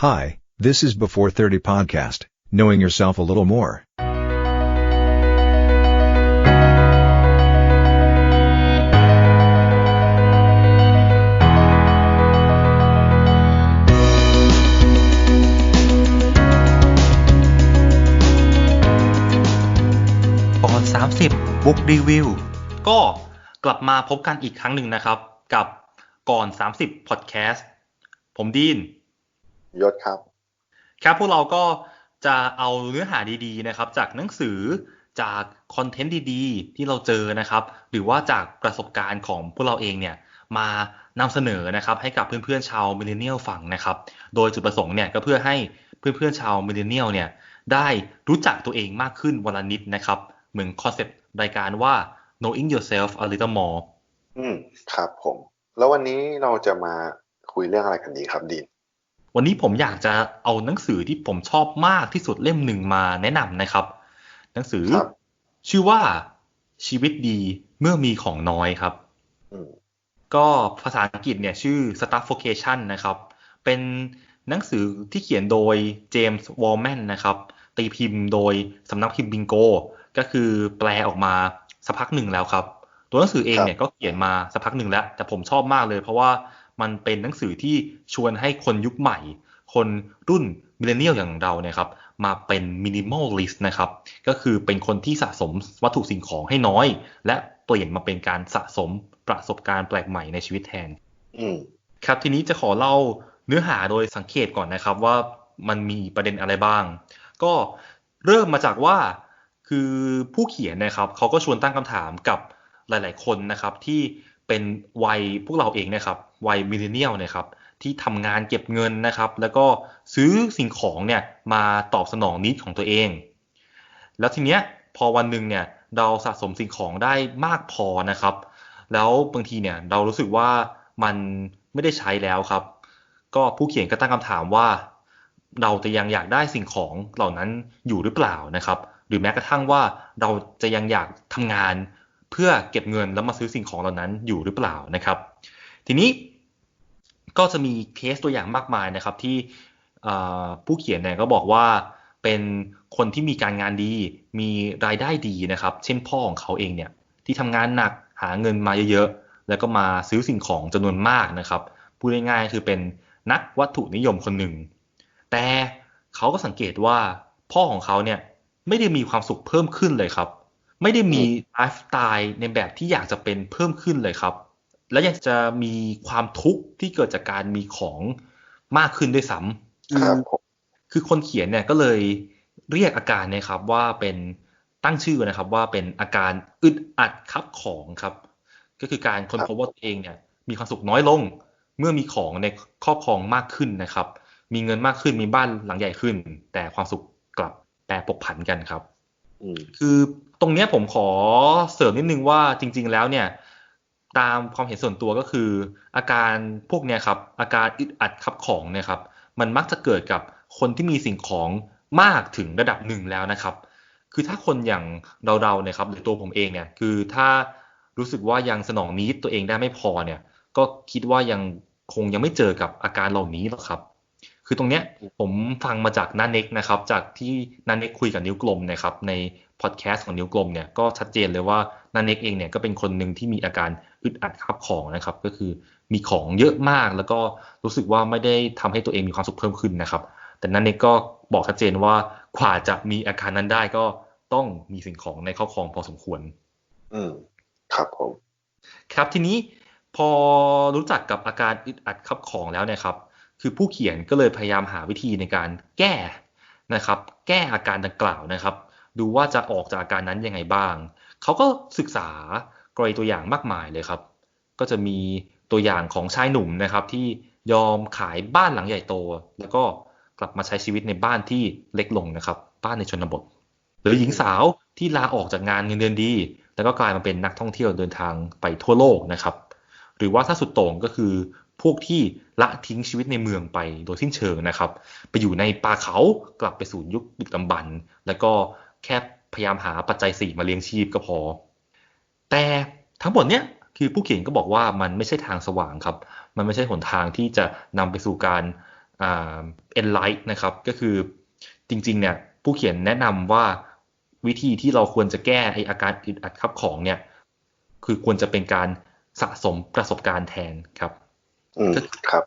Hi, this is Before 30 Podcast, knowing yourself a little more. .30 ก่อน30 Book Review ก็กลับมาพบกันอีกครั้งหนึ่งนะครับ กับก่อน 30 Podcast ผมดีน ยศครับ ครับพวกเราก็จะเอาเนื้อหาดีๆนะครับ จากหนังสือจากคอนเทนต์ดีๆ ที่เราเจอนะครับ หรือว่าจากประสบการณ์ของพวกเราเองเนี่ยมานำเสนอนะครับให้กับเพื่อนๆชาวมิเลเนียลฟังนะครับ โดยจุดประสงค์เนี่ยก็เพื่อให้เพื่อนๆชาวมิเลเนียลเนี่ยได้รู้จักตัวเองมากขึ้นวันละนิดนะครับ เหมือนคอนเซปต์รายการว่า knowing yourself a little more อืมครับผม แล้ววันนี้เราจะมาคุยเรื่องอะไรกันดีครับดีน วันนี้ผมอยากจะเอาหนังสือที่ผมชอบมากที่สุดเล่มหนึ่งมาแนะนำนะครับ หนังสือครับชื่อว่าชีวิตดีเมื่อมีของน้อยครับอืมก็ภาษาอังกฤษเนี่ยชื่อ Stuffocation นะครับ เป็นหนังสือที่เขียนโดยเจมส์วอลแมนนะครับ ตีพิมพ์โดยสำนักพิมพ์บิงโก ก็คือแปลออกมาสักพักหนึ่งแล้วครับ ตัวหนังสือเองเนี่ยก็เขียนมาสักพักหนึ่งแล้ว แต่ผมชอบมากเลยเพราะว่า มันเป็นหนังสือที่ชวนให้คนยุคใหม่ คนรุ่นมิเลเนียลอย่างเราเนี่ยครับมาเป็นมินิมอลลิสต์นะครับ ก็คือเป็นคนที่สะสมวัตถุสิ่งของให้น้อย และเปลี่ยนมาเป็นการสะสมประสบการณ์แปลกใหม่ในชีวิตแทนอืมครับทีนี้จะขอเล่าเนื้อหาโดยสังเกตก่อนนะครับว่ามันมีประเด็นอะไรบ้าง ก็เริ่มมาจากว่าคือผู้เขียนนะครับเขาก็ชวนตั้งคำถามกับหลาย ๆ คนนะครับ ที่เป็นวัยพวกเราเองนะครับ วัยมิเลเนียลนะครับที่ทำงานเก็บเงินนะครับ แล้วก็ซื้อสิ่งของเนี่ยมาตอบสนองนิดของตัวเอง แล้วทีเนี้ยพอวันหนึ่งเนี่ยเราสะสมสิ่งของได้มากพอนะครับ แล้วบางทีเนี่ยเรารู้สึกว่ามันไม่ได้ใช้แล้วครับ ก็ผู้เขียนก็ตั้งคำถามว่า เราจะยังอยากได้สิ่งของเหล่านั้นอยู่หรือเปล่านะครับ หรือแม้กระทั่งว่าเราจะยังอยากทำงานเพื่อเก็บเงินแล้วมาซื้อสิ่งของเหล่านั้นอยู่หรือเปล่านะครับ ทีนี้ ก็จะมีเคสตัวอย่างมากมายนะครับที่เอ่อผู้เขียนเนี่ยก็บอกว่าเป็นคนที่มีการงานดี มีรายได้ดีนะครับ เช่นพ่อของเขาเองเนี่ยที่ทำงานหนักหาเงินมาเยอะๆ แล้วก็มาซื้อสิ่งของจำนวนมากนะครับพูดง่ายๆคือเป็นนักวัตถุนิยมคนหนึ่ง แต่เขาก็สังเกตว่าพ่อของเขาเนี่ยไม่ได้มีความสุขเพิ่มขึ้นเลยครับ ไม่ได้มีไลฟ์สไตล์ในแบบที่อยากจะเป็นเพิ่มขึ้นเลยครับ และยังจะมีความทุกข์ที่เกิดจากการมีของมากขึ้นด้วยซ้ำครับผมคือคนเขียนเนี่ยก็เลยเรียกอาการเนยครับว่าเป็นตั้งชื่อนะครับว่าเป็นอาการอึดอัดครับของครับ ก็คือการคนพบว่าตัวเองเนี่ยมีความสุขน้อยลง เมื่อมีของในครอบครองมากขึ้นนะครับ มีเงินมากขึ้นมีบ้านหลังใหญ่ขึ้น แต่ความสุขกลับแปรปกผันกันครับอืมคือตรงเนี้ยผมขอเสริมนิดนึงว่าจริง ๆ แล้วเนี่ย ตามความเห็นส่วนตัวก็คือ อาการพวกเนี้ยครับ อาการอึดอัดขับของเนี่ยครับ มันมักจะเกิดกับคนที่มีสิ่งของมากถึงระดับหนึ่งแล้วนะครับ คือถ้าคนอย่างเราๆเนี่ยครับหรือตัวผมเองเนี่ย คือถ้ารู้สึกว่ายังสนองนี้ตัวเองได้ไม่พอเนี่ย ก็คิดว่ายังคงยังไม่เจอกับอาการเหล่านี้หรอกครับ คือตรงเนี้ยผมฟังมาจากนันเน็กนะครับ จากที่นันเน็กคุยกับนิ้วกลมนะครับ ในพอดแคสต์ของนิ้วกลมเนี่ยก็ชัดเจนเลยว่า นันเน็กเองเนี่ยก็เป็นคนหนึ่งที่มีอาการอึดอัดขับของนะครับ ก็คือมีของเยอะมากแล้วก็รู้สึกว่าไม่ได้ทำให้ตัวเองมีความสุขเพิ่มขึ้นนะครับ แต่นันเน็กก็บอกชัดเจนว่ากว่าจะมีอาการนั้นได้ก็ต้องมีสิ่งของในครอบครองพอสมควร อืมครับผมครับทีนี้พอรู้จักกับอาการอึดอัดขับของแล้วเนี่ยครับ คือผู้เขียนก็เลยพยายามหาวิธีในการแก้นะครับ แก้อาการดังกล่าวนะครับ ดูว่าจะออกจากอาการนั้นยังไงบ้าง เขาก็ศึกษากรณีตัวอย่างมากมายเลยครับ ก็จะมีตัวอย่างของชายหนุ่มนะครับ ที่ยอมขายบ้านหลังใหญ่โต แล้วก็กลับมาใช้ชีวิตในบ้านที่เล็กลงนะครับ บ้านในชนบท หรือหญิงสาวที่ลาออกจากงานเงินเดือนดี แล้วก็กลายมาเป็นนักท่องเที่ยวเดินทางไปทั่วโลกนะครับ หรือว่าถ้าสุดโต่งก็คือพวกที่ละทิ้งชีวิตในเมืองไปโดยสิ้นเชิงนะครับ ไปอยู่ในป่าเขากลับไปสู่ยุคดึกดำบรรพ์แล้วก็แค่ พยายามหาปัจจัยสี่มาเลี้ยงชีพก็พอ แต่ทั้งหมดเนี้ยคือผู้เขียนก็บอกว่ามันไม่ใช่ทางสว่างครับ มันไม่ใช่หนทางที่จะนำไปสู่การอ่า enlight นะครับ ก็คือจริงๆเนี่ยผู้เขียนแนะนำว่าวิธีที่เราควรจะแก้ไออาการอึดอัดขับของเนี่ย คือควรจะเป็นการสะสมประสบการณ์แทนครับอืมครับ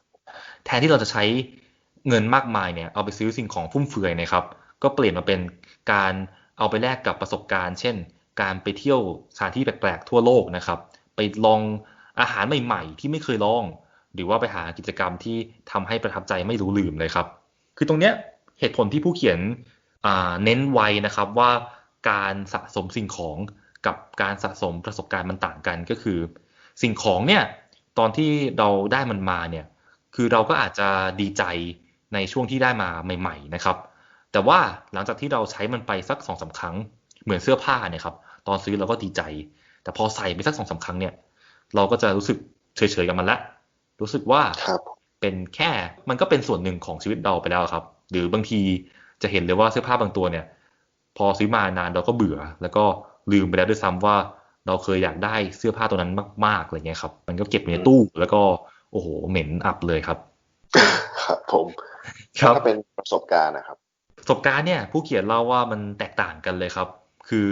แทนที่เราจะใช้เงินมากมายเนี่ยเอาไปซื้อสิ่งของฟุ่มเฟือยนะครับ ก็เปลี่ยนมาเป็นการ เอาไปแลกกับประสบการณ์ เช่น การไปเที่ยวสถานที่แปลกๆทั่วโลกนะครับ ไปลองอาหารใหม่ๆ ที่ไม่เคยลอง หรือว่าไปหากิจกรรมที่ทำให้ประทับใจไม่รู้ลืมเลยครับ คือตรงเนี้ยเหตุผลที่ผู้เขียนเน้นไว้นะครับว่าการสะสมสิ่งของกับการสะสมประสบการณ์มันต่างกันก็คือ สิ่งของเนี่ยตอนที่เราได้มันมาเนี่ยคือเราก็อาจจะดีใจในช่วงที่ได้มาใหม่ ๆ นะครับ แต่ว่าหลังจากที่เราใช้มันไปสักสองสาครั้ง เหมือนเสื้อผ้าเนี่ยครับ ตอนซื้อเราก็ดีใจ แต่พอใส่ไปสักสองสาครั้งเนี่ย เราก็จะรู้สึกเฉยๆกับมันละ รู้สึกว่าเป็นแค่มันก็เป็นส่วนหนึ่งของชีวิตเราไปแล้วครับ หรือบางทีจะเห็นเลยว่าเสื้อผ้าบางตัวเนี่ย พอซื้อมานานเราก็เบื่อ แล้วก็ลืมไปแล้วด้วยซ้ำว่า เราเคยอยากได้เสื้อผ้าตัวนั้นมากๆอะไรเงี้ยครับ มันก็เก็บในตู้แล้วก็โอ้โหเหม็นอับเลยครับ ครับผมครับถ้าเป็นประสบการณ์นะครับ ประสบการณ์เนี่ยผู้เขียนเล่าว่ามันแตกต่างกันเลยครับ คือ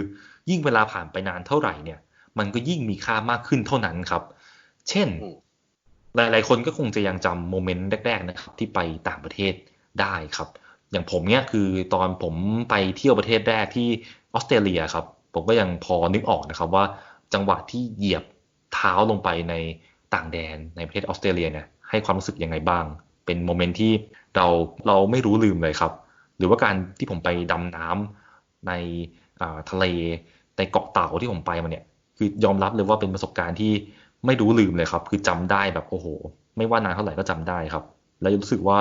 ยิ่งเวลาผ่านไปนานเท่าไหร่เนี่ย มันก็ยิ่งมีค่ามากขึ้นเท่านั้นครับ เช่น หลายๆ คนก็คงจะยังจำโมเมนต์แรกๆนะครับที่ไปต่างประเทศได้ครับ อย่างผมเนี่ยคือตอนผมไปเที่ยวประเทศแรกที่ออสเตรเลียครับ ผมก็ยังพอนึกออกนะครับว่าจังหวะที่เหยียบเท้าลงไปในต่างแดนในประเทศออสเตรเลียเนี่ยให้ความรู้สึกยังไงบ้าง เป็นโมเมนต์ที่เราเราไม่รู้ลืมเลยครับห รือว่าการที่ผมไปดำน้ำในทะเลในเกาะเต่าที่ผมไปมาเนี่ย คือยอมรับเลยว่าเป็นประสบการณ์ที่ไม่รู้ลืมเลยครับ คือจำได้แบบโอ้โห ไม่ว่านานเท่าไหร่ก็จำได้ครับ แล้วรู้สึกว่า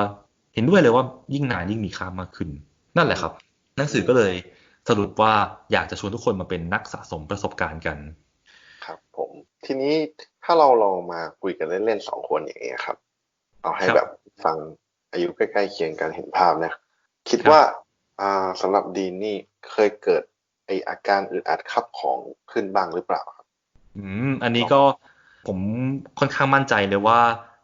เห็นด้วยเลยว่ายิ่งนานยิ่งมีค่ามากขึ้น นั่นแหละครับ หนังสือก็เลยสรุปว่าอยากจะชวนทุกคนมาเป็นนักสะสมประสบการณ์กัน ครับผมทีนี้ถ้าเราลองมาคุยกันเล่นๆสองคนอย่างเงี้ยครับ เอาให้แบบฟังอายุใกล้ๆเคียงกันเห็นภาพนะ คิดว่าอ่าสำหรับดีนนี่เคยเกิดไออาการอึดอัดขับของขึ้นบ้างหรือเปล่าครับ อืม อันนี้ก็ผมค่อนข้างมั่นใจเลยว่า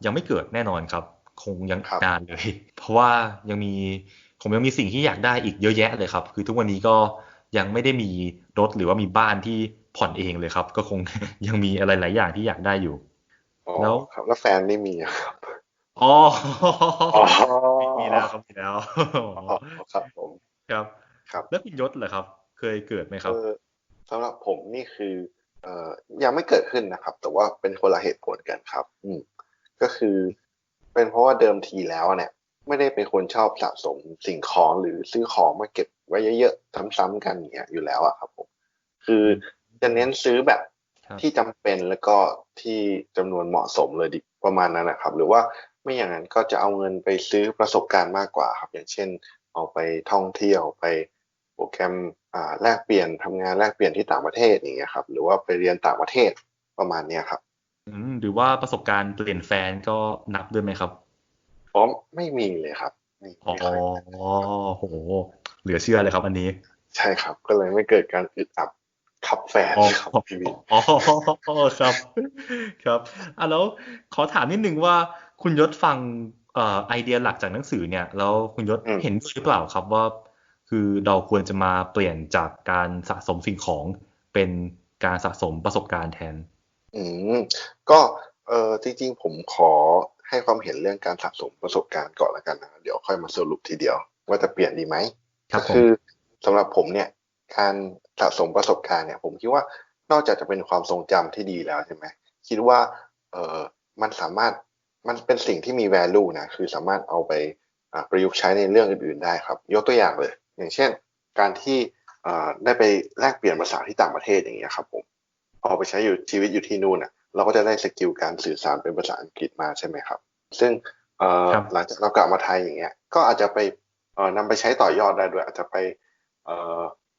ยังไม่เกิดแน่นอนครับ คงยังนานเลย เพราะว่ายังมีผมยังมีสิ่งที่อยากได้อีกเยอะแยะเลยครับ คือทุกวันนี้ก็ยังไม่ได้มีรถหรือว่ามีบ้านที่ผ่อนเองเลยครับ ก็คงยังมีอะไรหลายอย่างที่อยากได้อยู่แล้วครับแล้วแฟนไม่มีครับอ๋อ มีแล้วครับมีแล้วครับผมครับครับ แล้วพี่ยศเหรอครับ เคยเกิดไหมครับสำหรับผมนี่คือเอ่อยังไม่เกิดขึ้นนะครับ แต่ว่าเป็นคนละเหตุผลกันครับ อืมก็คือ เป็นเพราะว่าเดิมทีแล้วเนี่ย ไม่ได้เป็นคนชอบสะสมสิ่งของหรือซื้อของมาเก็บไว้เยอะๆซ้ำๆกันอย่างเงี้ยอยู่แล้วอะครับผมคือจะเน้นซื้อแบบที่จำเป็นแล้วก็ที่จำนวนเหมาะสมเลยดิประมาณนั้นนะครับ หรือว่า ไม่อย่างนั้นก็จะเอาเงินไปซื้อประสบการณ์มากกว่าครับ อย่างเช่น เอาไปท่องเที่ยวไปโปรแกรมอ่าแลกเปลี่ยนทำงานแลกเปลี่ยนที่ต่างประเทศอย่างเงี้ยครับ หรือว่าไปเรียนต่างประเทศประมาณเนี้ยครับอืมหรือว่าประสบการณ์เปลี่ยนแฟนก็นับด้วยไหมครับอ๋อไม่มีเลยครับอ๋อโห เหลือเชื่อเลยครับอันนี้ ใช่ครับ ก็เลยไม่เกิดการอึดอัดขับแฟนครับพี่วินอ๋อครับ ครับอะแล้วขอถามนิดนึงว่า คุณยศฟังเอ่อไอเดียหลักจากหนังสือเนี่ย แล้วคุณยศเห็นหรือเปล่าครับว่า คือเราควรจะมาเปลี่ยนจากการสะสมสิ่งของเป็นการสะสมประสบการณ์แทน อืมก็เออจริงๆผมขอให้ความเห็นเรื่องการสะสมประสบการณ์ก่อนแล้วกันนะเดี๋ยวค่อยมาสรุปทีเดียว ว่าจะเปลี่ยนดีไหมก็คือสำหรับผมเนี่ยการสะสมประสบการณ์เนี่ย ผมคิดว่านอกจากจะเป็นความทรงจำที่ดีแล้วใช่ไหมคิดว่าเออมันสามารถ มันเป็นสิ่งที่มี value นะคือสามารถเอาไปประยุกต์ใช้ในเรื่องอื่นๆได้ครับ ยกตัวอย่างเลย อย่างเช่น การที่ได้ไปแลกเปลี่ยนภาษาที่ต่างประเทศอย่างเงี้ยครับผมพอไปใช้อยู่ชีวิตอยู่ที่นู่นอะเราก็จะได้สกิลการสื่อสารเป็นภาษาอังกฤษมาใช่ไหมครับ ซึ่งหลังจากเรากลับมาไทยอย่างเงี้ยก็อาจจะไปนำไปใช้ต่อยอดได้ด้วย อาจจะไป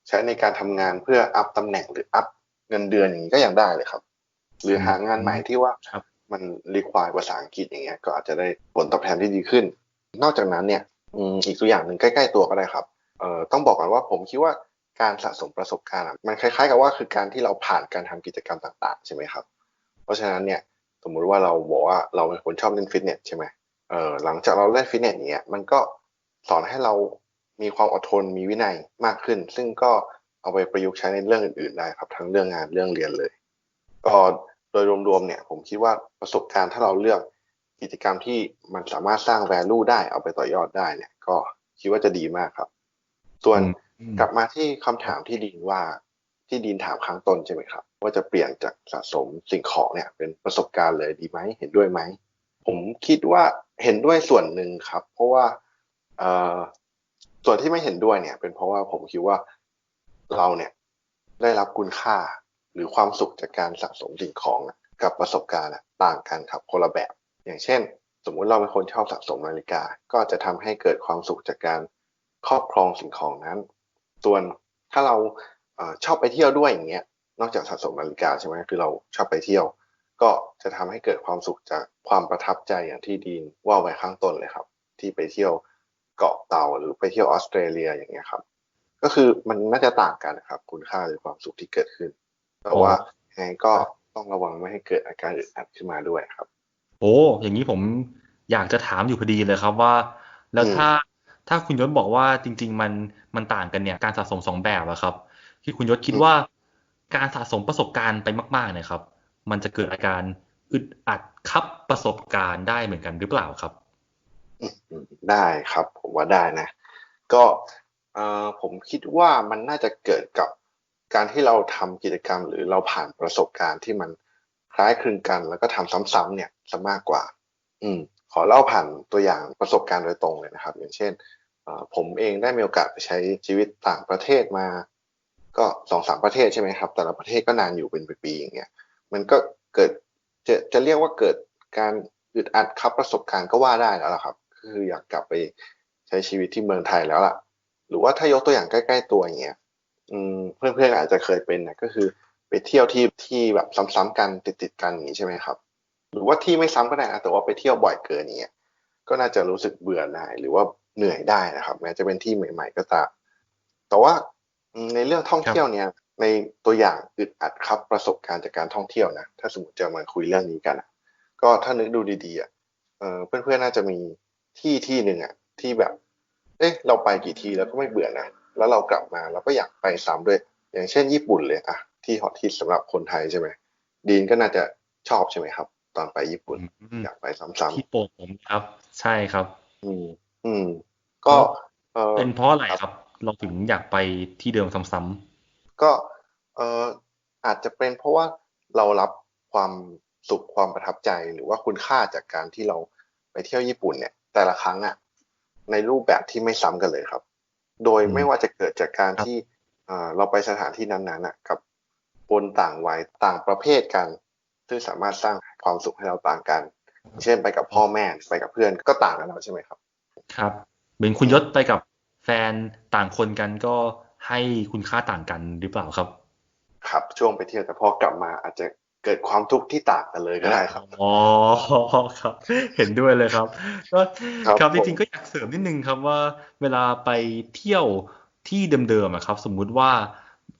ใช้ในการทำงานเพื่ออัพตำแหน่งหรืออัพเงินเดือนอย่างนี้ก็ยังได้เลยครับ หรือหางานใหม่ที่ว่า มันรีควายภาษาอังกฤษอย่างเงี้ยก็อาจจะได้ผลตอบแทนที่ดีขึ้น นอกจากนั้นเนี่ยอีกตัวอย่างหนึ่งใกล้ๆตัวก็ได้ครับเอ่อต้องบอกก่อนว่าผมคิดว่าการสะสมประสบการณ์มันคล้ายๆ กับว่าคือการที่เราผ่านการทำกิจกรรมต่างๆใช่ไหมครับ เพราะฉะนั้นเนี่ยสมมุติว่าเราบอกว่าเราเป็นคนชอบเล่นฟิตเนสใช่ไหมเอ่อหลังจากเราเล่นฟิตเนสเนี้ยมันก็สอนให้เรามีความอดทนมีวินัยมากขึ้น ซึ่งก็เอาไปประยุกต์ใช้ในเรื่องอื่นๆได้ครับ ทั้งเรื่องงานเรื่องเรียนเลย ก็ ยรวมๆเนี่ยผมคิดว่าประสบการณ์ถ้าเราเลือกกิจกรรมที่มันสามารถสร้าง value ได้เอาไปต่อยอดได้เนี่ย ก็คิดว่าจะดีมากครับ ส่วนอืมกลับมาที่คำถามที่ดีนว่าที่ดีนถามครั้งต้นใช่ไหมครับ ว่าจะเปลี่ยนจากสะสมสิ่งของเนี่ย เป็นประสบการณ์เลยดีไหมเห็นด้วยไหมผมคิดว่าเห็นด้วยส่วนหนึ่งครับ เพราะว่าเอ่อส่วนที่ไม่เห็นด้วยเนี่ย เป็นเพราะว่าผมคิดว่าเราเนี่ยได้รับคุณค่า หรือความสุขจากการสะสมสิ่งของกับประสบการณ์ต่างกันครับคนละแบบ อย่างเช่น สมมุติเราเป็นคนชอบสะสมนาฬิกา ก็จะทำให้เกิดความสุขจากการครอบครองสิ่งของนั้น ส่วนถ้าเราอชอบไปเที่ยวด้วยอย่างเงี้ยนอกจากสะสมนาฬิกาใช่ไหมคือเราชอบไปเที่ยว ก็จะทำให้เกิดความสุขจากความประทับใจอย่างที่ดีนว่าไว้ข้างต้นเลยครับ ที่ไปเที่ยวเกาะเต่าหรือไปเที่ยวออสเตรเลียอย่างเงี้ยครับ ก็คือมันน่าจะต่างกันนะครับ คุณค่าหรือความสุขที่เกิดขึ้น แต่ว่ายังไงก็ต้องระวังไม่ให้เกิดอาการอึดอัดขึ้นมาด้วยครับ โอ้อย่างนี้ผมอยากจะถามอยู่พอดีเลยครับว่า แล้วอืมถ้าถ้าคุณยศบอกว่าจริง ๆ มันมันต่างกันเนี่ยการสะสมสองแบบอะครับ ที่คุณยศคิดว่าการสะสมประสบการณ์ไปมากๆเนี่ยครับ มันจะเกิดอาการอึดอัดคับประสบการณ์ได้เหมือนกันหรือเปล่าครับอืมได้ครับ ผมว่าได้นะ ก็เอ่อผมคิดว่ามันน่าจะเกิดกับ การที่เราทำกิจกรรม หรือเราผ่านประสบการณ์ที่มันคล้ายคลึงกัน แล้วก็ทำซ้ำๆเนี่ยซะมากกว่า อืม ขอเล่าผ่านตัวอย่างประสบการณ์โดยตรงเลยนะครับ อย่างเช่นผมเองได้มีโอกาสไปใช้ชีวิตต่างประเทศมา ก็สองสามประเทศใช่ไหมครับ แต่ละประเทศก็นานอยู่เป็นปีๆอย่างเงี้ยมันก็เกิดจะจะเรียกว่าเกิดการอึดอัดครับประสบการณ์ก็ว่าได้แล้วล่ะครับ คืออยากกลับไปใช้ชีวิตที่เมืองไทยแล้วล่ะ หรือว่าถ้ายกตัวอย่างใกล้ ๆ ตัวอย่างเงี้ย เพื่อนๆอาจจะเคยเป็นนะก็คือไปเที่ยวที่ที่แบบซ้ำๆกันติดๆกันอย่างนี้ใช่ไหมครับ หรือว่าที่ไม่ซ้ำก็ได้นะแต่ว่าไปเที่ยวบ่อยเกินอย่างเงี้ยก็น่าจะรู้สึกเบื่อหน่ายหรือว่าเหนื่อยได้นะครับแม้จะเป็นที่ใหม่ ๆ ก็ตามแต่ว่าในเรื่องท่องเที่ยวเนี่ย ในตัวอย่างอึดอัดครับประสบการณ์จากการท่องเที่ยวนะถ้าสมมติจะมาคุยเรื่องนี้กันก็ถ้านึกดูดีๆอะเออเพื่อนๆน่าจะมีที่ที่หนึ่งอะที่แบบ เอ๊ะเราไปกี่ทีแล้วก็ไม่เบื่อนะ แล้วเรากลับมาเราก็อยากไปซ้ำด้วย อย่างเช่นญี่ปุ่นเลยอะที่ฮอตฮิตสำหรับคนไทยใช่ไหมดีนก็น่าจะชอบใช่ไหมครับ ตอนไปญี่ปุ่นอืมอยากไปซ้ำที่โปรดผมครับ ใช่ครับๆอืมอืม ก็เออเป็นเพราะอะไรครับ เราถึงอยากไปที่เดิมซ้ำก็เอออาจจะเป็นเพราะว่าเรารับความสุขความประทับใจหรือว่าคุณค่าจากการที่เราไปเที่ยวญี่ปุ่นเนี่ย แต่ละครั้งอะในรูปแบบที่ไม่ซ้ำกันเลยครับ โดยไม่ว่าจะเกิดจากการที่เอ่อเราไปสถานที่นั้นๆอะกับคนต่างวัยต่างประเภทกัน ซึ่งสามารถสร้างความสุขให้เราต่างกัน เช่นไปกับพ่อแม่ไปกับเพื่อนก็ต่างกันแล้วใช่ไหมครับๆครับ เหมือนคุณยศไปกับแฟนต่างคนกันก็ให้คุณค่าต่างกันหรือเปล่าครับ ครับช่วงไปเที่ยวแต่พอกลับมาอาจจะ เกิดความทุกข์ที่ต่างกันเลยก็ได้ครับ อ๋อ ครับ เห็นด้วยเลยครับ ก็ครับครับผจมริงๆก็อยากเสริมนิดนึงครับว่าเวลาไปเที่ยวที่เดิมๆอะครับ สมมุติว่า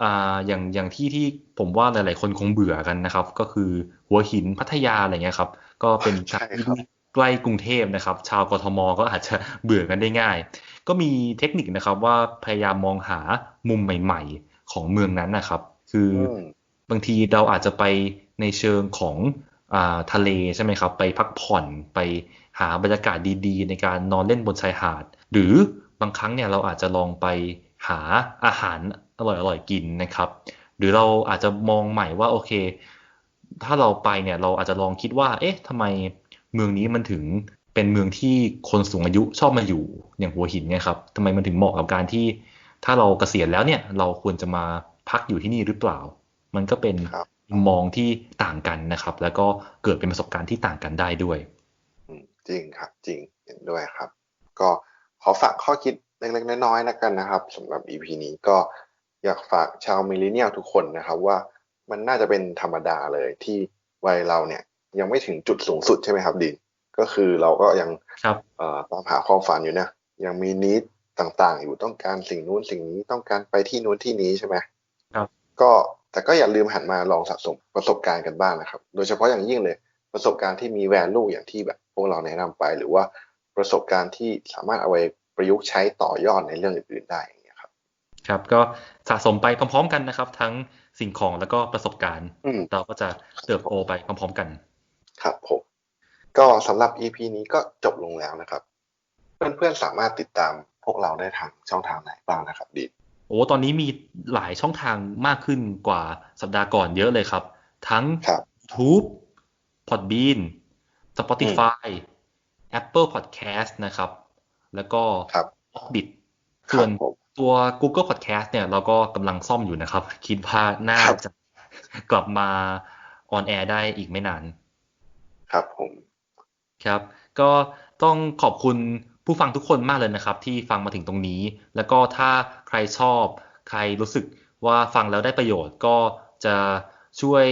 อ่าอย่างอย่างที่ที่ผมว่าหลายๆคนคงเบื่อกันนะครับ ก็คือหัวหินพัทยาอะไรเงี้ยครับ ก็เป็นสถานที่ที่ใกล้กรุงเทพนะครับ ชาวกทมก็อาจจะเบื่อกันได้ง่าย ก็มีเทคนิคนะครับว่าพยายามมองหามุมใหม่ ๆ ของเมืองนั้นนะครับ คืออือมบางทีเราอาจจะไป ในเชิงของอาทะเลใช่ไหมครับ ไปพักผ่อนไปหาบรรยากาศดีๆ ในการนอนเล่นบนชายหาด หรือบางครั้งเนี่ยเราอาจจะลองไปหาอาหารอร่อยๆกินนะครับ หรือเราอาจจะมองใหม่ว่าโอเค ถ้าเราไปเนี่ยเราอาจจะลองคิดว่า เอ๊ะทำไมเมืองนี้มันถึงเป็นเมืองที่คนสูงอายุชอบมาอยู่อย่างหัวหินเนี่ยครับทำไมมันถึงเหมาะกับการที่ ถ้าเราเกษียณแล้วเนี่ยเราควรจะมาพักอยู่ที่นี่หรือเปล่า มันก็เป็น มุมมองที่ต่างกันนะครับ แล้วก็เกิดเป็นประสบการณ์ที่ต่างกันได้ด้วยอืมจริงครับจริงเห็นด้วยครับ ก็ขอฝากข้อคิดเล็กๆน้อยๆแล้วกันนะครับสำหรับ EP นี้ก็อยากฝากชาวมิลเลนเนียลทุกคนนะครับว่ามันน่าจะเป็นธรรมดาเลยที่วัยเราเนี่ยยังไม่ถึงจุดสูงสุดใช่ไหมครับดินก็คือเราก็ยังครับเอ่อตามหาความฝันอยู่นะยังมีนิดต่างๆ อยู่ต้องการสิ่งนู้นสิ่งนี้ต้องการไปที่นู้นที่นี้ใช่ไหมครับ ก็ แต่ก็อย่าลืมหันมาลองสะสมประสบการณ์กันบ้างนะครับ โดยเฉพาะอย่างยิ่งเลยประสบการณ์ที่มี value อย่างที่แบบวกเราแนะนำไป หรือว่าประสบการณ์ที่สามารถเอาไปประยุกต์ใช้ต่อยอดในเรื่องอื่นๆได้อย่างเงี้ยครับ ครับก็สะสมไปพร้อม ๆ กันนะครับ ทั้งสิ่งของแล้วก็ประสบการณ์อืมเราก็จะเติบโตไปพร้อม ๆ กัน ครับผมก็สำหรับ EP นี้ก็จบลงแล้วนะครับ เพื่อนๆสามารถติดตามพวกเราได้ทางช่องทางไหนบ้างนะครับดี โอ้ตอนนี้มีหลายช่องทางมากขึ้นกว่าสัปดาห์ก่อนเยอะเลยครับ ทั้งครับ YouTube Podbean Spotify Apple Podcast นะครับ แล้วก็ครับ Bit คส่วรันบผมตัว Google Podcast เนี่ยเราก็กำลังซ่อมอยู่นะครับ คิดว่าน่าครับจะกลับมาออนแอร์ได้อีกไม่นาน ครับผม ครับ ก็ต้องขอบคุณ ผู้ฟังทุกคนมากเลยนะครับ ที่ฟังมาถึงตรงนี้ แล้วก็ถ้าใครชอบ ใครรู้สึกว่าฟังแล้วได้ประโยชน์ก็จะช่วย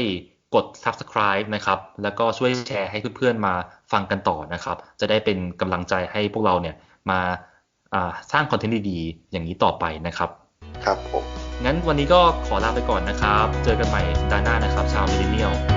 กด subscribe นะครับ แล้วก็ช่วยแชร์ให้เพื่อนๆมาฟังกันต่อนะครับ จะได้เป็นกำลังใจให้พวกเราเนี่ยมาอ่าสร้างคอนเทนต์ดีๆ อย่างนี้ต่อไปนะครับ ครับผม งั้นวันนี้ก็ขอลาไปก่อนนะครับ เจอกันใหม่สัปดาห์หน้านะครับ ชาวมิลเลนเนียลสวัสดีครับ